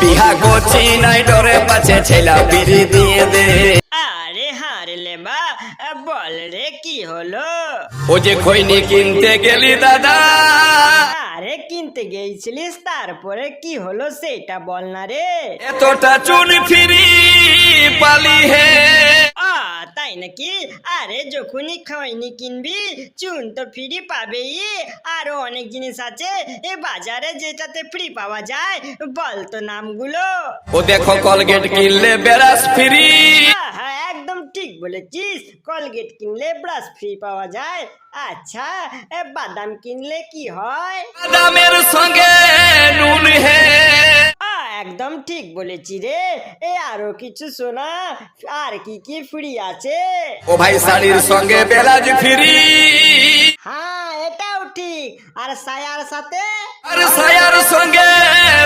বিহা করছি নাই ডরে পাছে ছেলা বিড়ি দিয়ে দে। আরে হারলে বা বল রে কি হলো? ও যে খৈনি কিনতে গেলি দাদা। আরে কিনতে গেছিলিস তারপরে কি হলো সেটা বল না রে। এতটা চুন ফিরি পালি হে। নাকি আরে যখনই খৈনি কিনবি চুন তো ফ্রি পাবেই। আরও অনেক জিনিস আছে এ বাজারে যেটাতে ফ্রি পাওয়া যায় বল তো নামগুলো। ও দেখো কলগেট কিনলে বেরাস ফ্রি। হ্যাঁ একদম ঠিক বলেছিস। কলগেট কিনলে ব্রাশ ফ্রি পাওয়া যায়। আচ্ছা এ বাদাম কিনলে কি হয়? দামের সঙ্গে ঠিক বলেছি রে। এ আরও কিছু শোনা আর কি কি ফ্রি আছে? ও ভাই শাড়ির সঙ্গে বেলাজ ফ্রি হ্যাঁ এটাও ঠিক। আর সায়ার সাথে? আর সায়ার সঙ্গে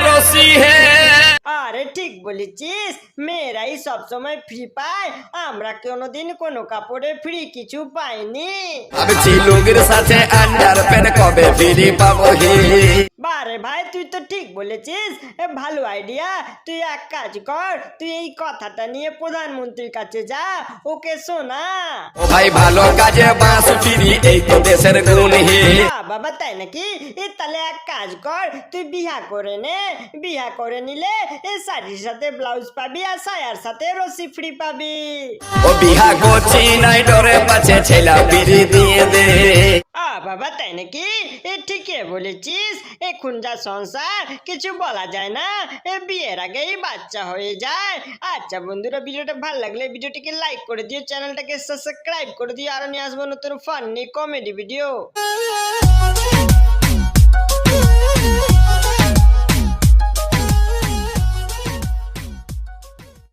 রসি হে। আরে ঠিক বলেছিস মেয়েরাই সবসময় ফ্রি পায়। আমরা কোনোদিন কোনো কাপড়ে ফ্রি কিছু পাইনি। ভাবছি লোকের সাথে আন্ডার প্যান্ট কবে ফ্রি পাবো হে। বারে ভাই তুই তো ঠিক বলেছিস। ভালো আইডিয়া তুই এক কাজ কর তুই এই কথাটা নিয়ে প্রধানমন্ত্রীর কাছে যা ওকে শোনা। ও ভাই ভালো কাজে বাঁশ ফিরি এই তো দেশের গুণ। হে বাবা তাই নাকি? এ তাহলে এক কাজ কর তুই বিহা করে নে। বিহা করে নিলে এ শাড়ির সাথে ব্লাউজ পাবি আর সায়ার সাথে রসি ফ্রি পাবি। ও বিহা করছি নাই ডরে পাছে ছেলা বিড়ি দিয়ে দে। বাবা, তাই নাকি? এ, ঠিকই বলেছিস। এখন যা সংসার, কিছু বলা যায় না। এ, বিয়ের আগেই বাচ্চা হয়ে যায়। আচ্ছা বন্ধুরা, ভিডিওটা ভালো লাগলে ভিডিওটিকে লাইক করে দিও, চ্যানেলটাকে সাবস্ক্রাইব করে দিও, আর নিয়ে আসব নতুন ফানি কমেডি ভিডিও